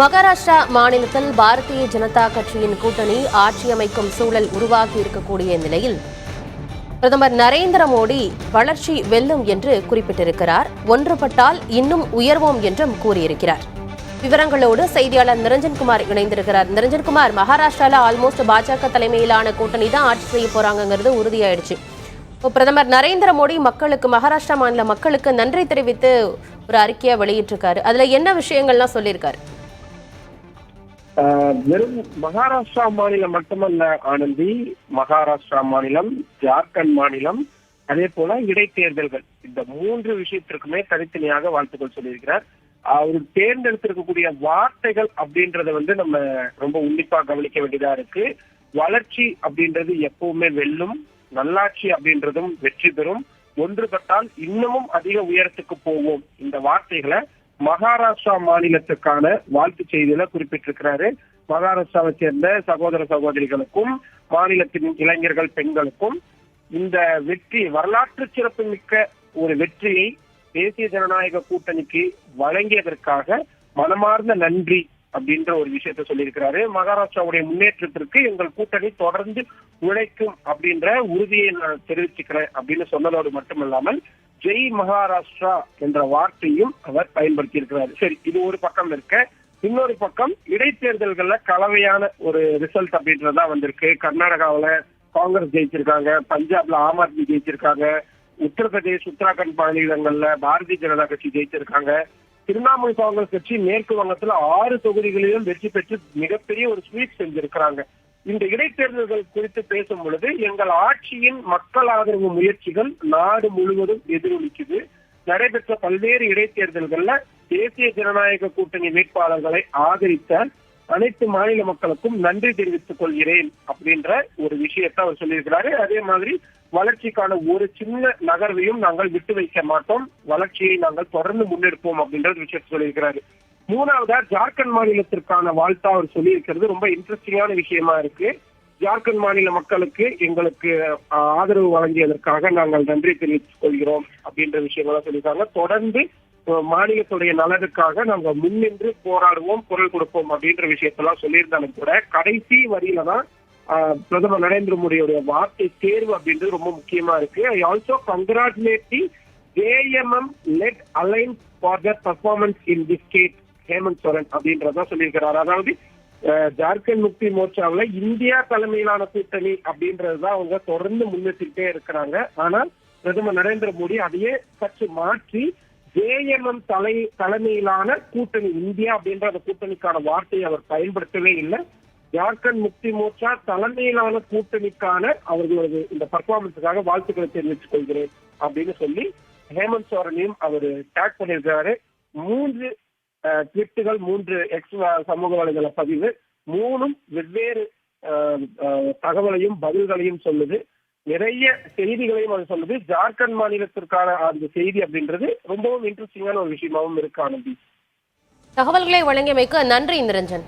மகாராஷ்டிரா மாநிலத்தில் பாரதிய ஜனதா கட்சியின் கூட்டணி ஆட்சி அமைக்கும் சூழல் உருவாகி இருக்கக்கூடிய நிலையில் பிரதமர் நரேந்திர மோடி வளர்ச்சி வெல்லும் என்று குறிப்பிட்டிருக்கிறார். ஒன்றுபட்டால் இன்னும் உயர்வோம் என்றும் கூறியிருக்கிறார். விவரங்களோடு செய்தியாளர் நிரஞ்சன்குமார் இணைந்திருக்கிறார். நிரஞ்சன்குமார் மகாராஷ்டிரால ஆல்மோஸ்ட் பாஜக தலைமையிலான கூட்டணி தான் ஆட்சி செய்ய போறாங்கிறது உறுதியாயிடுச்சு. இப்போ பிரதமர் நரேந்திர மோடி மக்களுக்கு மகாராஷ்டிரா மாநில மக்களுக்கு நன்றி தெரிவித்து ஒரு அறிக்கையை வெளியிட்டிருக்காரு. அதுல என்ன விஷயங்கள்லாம் சொல்லியிருக்காரு? வெறும் மகாராஷ்டிரா மாநிலம் மட்டுமல்ல ஆனந்தி மகாராஷ்டிரா மாநிலம் ஜார்க்கண்ட் மாநிலம் அதே போல இடைத்தேர்தல்கள். இந்த மூன்று விஷயத்திற்குமே தனித்தனியாக வாழ்த்துக்கள் சொல்லியிருக்கிறார். அவர் தேர்ந்தெடுத்திருக்கக்கூடிய வார்த்தைகள் அப்படின்றத வந்து நம்ம ரொம்ப உன்னிப்பா கவனிக்க வேண்டியதா இருக்கு. வளர்ச்சி அப்படின்றது எப்பவுமே வெல்லும் நல்லாட்சி அப்படின்றதும் வெற்றி பெறும். ஒன்றுபட்டால் இன்னமும் அதிக உயரத்துக்கு போவோம். இந்த வார்த்தைகளை மகாராஷ்டிரா மாநிலத்துக்கான வாழ்த்து செய்தியில குறிப்பிட்டிருக்கிறாரு. மகாராஷ்டிராவை சேர்ந்த சகோதர சகோதரிகளுக்கும் மாநிலத்தின் இளைஞர்கள் பெண்களுக்கும் இந்த வெற்றி வரலாற்று சிறப்புமிக்க ஒரு வெற்றியை தேசிய ஜனநாயக கூட்டணிக்கு வழங்கியதற்காக மனமார்ந்த நன்றி அப்படின்ற ஒரு விஷயத்த சொல்லியிருக்கிறாரு. மகாராஷ்டிராவுடைய முன்னேற்றத்திற்கு எங்கள் கூட்டணி தொடர்ந்து உழைக்கும் அப்படின்ற உறுதியை நான் தெரிவிச்சுக்கிறேன் அப்படின்னு சொன்னதோடு மட்டுமல்லாமல் ஜெய் மகாராஷ்டிரா என்ற வார்த்தையும் அவர் பயன்படுத்தி இருக்கிறார் சரி இது ஒரு பக்கம் இருக்க. இன்னொரு பக்கம் இடைத்தேர்தல்கள்ல கலவையான ஒரு ரிசல்ட் அப்படின்றதா வந்திருக்கு. கர்நாடகாவில காங்கிரஸ் ஜெயிச்சிருக்காங்க பஞ்சாப்ல ஆம் ஆத்மி ஜெயிச்சிருக்காங்க உத்தரப்பிரதேஷ் உத்தராகண்ட் மாநிலங்கள்ல பாரதிய ஜனதா கட்சி ஜெயிச்சிருக்காங்க. திரிணாமுல் காங்கிரஸ் கட்சி மேற்கு வங்கத்துல ஆறு தொகுதிகளிலும் வெற்றி பெற்று மிகப்பெரிய ஒரு ஸ்வீப் செஞ்சிருக்கிறாங்க. இந்த இடைத்தேர்தல்கள் குறித்து பேசும் பொழுது எங்கள் ஆட்சியின் மக்கள் ஆதரவு முயற்சிகள் நாடு முழுவதும் எதிரொலிக்குது. நடைபெற்ற பல்வேறு இடைத்தேர்தல்கள்ல தேசிய ஜனநாயக கூட்டணி வேட்பாளர்களை ஆதரித்த அனைத்து மாநில மக்களுக்கும் நன்றி தெரிவித்துக் கொள்கிறேன் அப்படின்ற ஒரு விஷயத்தை அவர் சொல்லியிருக்கிறாரு. அதே மாதிரி வளர்ச்சிக்கான ஒரு சின்ன நகர்வையும் நாங்கள் விட்டு வைக்க மாட்டோம். வளர்ச்சியை நாங்கள் தொடர்ந்து முன்னெடுப்போம் அப்படின்ற ஒரு விஷயத்தை சொல்லியிருக்கிறாரு. மூணாவதா ஜார்க்கண்ட் மாநிலத்திற்கான வாழ்த்தா அவர் சொல்லியிருக்கிறது. ரொம்ப இன்ட்ரெஸ்டிங்கான விஷயமா இருக்கு. ஜார்க்கண்ட் மாநில மக்களுக்கு எங்களுக்கு ஆதரவு வழங்கியதற்காக நாங்கள் நன்றி தெரிவித்துக் கொள்கிறோம் அப்படின்ற விஷயங்களை சொல்லியிருக்காங்க. தொடர்ந்து மாநிலத்துடைய நலனுக்காக நாங்க முன்னின்று போராடுவோம் குரல் கொடுப்போம் அப்படின்ற விஷயத்தெல்லாம் சொல்லியிருந்தாலும் கூட கடைசி வரியில தான் பிரதமர் நரேந்திர மோடியுடைய வார்த்தை தேர்வு அப்படின்றது ரொம்ப முக்கியமா இருக்கு. I also congratulate the JMM led alliance for the performance in the state Hemant Soren அப்படின்றத சொல்லியிருக்கிறார். அதாவது அஹ், ஜார்க்கண்ட் முக்தி மோர்ச்சாவுல இந்தியா தலைமையிலான கூட்டணி அப்படின்றதுதான் அவங்க தொடர்ந்து முன்னெடுத்துட்டே இருக்கிறாங்க. ஆனால் பிரதமர் நரேந்திர மோடி அதையே சற்று மாற்றி ஜேஎம்எம் தலை தலைமையிலான கூட்டணி இந்தியா அப்படின்ற அந்த கூட்டணிக்கான வார்த்தையை அவர் பயன்படுத்தவே இல்லை. ஜார்க்கண்ட் முக்தி மோர்ச்சா தலைமையிலான கூட்டணிக்கான அவர்களது இந்த பர்ஃபார்மன்ஸுக்காக வாழ்த்துக்களை தெரிவித்துக் கொள்கிறேன் அப்படின்னு சொல்லி ஹேமந்த் சோரனையும் அவர் டேக் பண்ணியிருக்கிறாரு. மூன்று ட்விட்டுகள் மூன்று எக்ஸ் சமூக வலைதள பதிவு. மூணும் வெவ்வேறு தகவலையும் பதில்களையும் சொல்லுது. நிறைய செய்திகளையும் அது சொல்லுது. ஜார்க்கண்ட் மாநிலத்திற்கான அந்த செய்தி அப்படின்றது ரொம்பவும் இன்ட்ரெஸ்டிங்கான ஒரு விஷயமாவும் இருக்கு ஆனந்தி. தகவல்களை வழங்கியமைக்கு நன்றி நிரஞ்சன்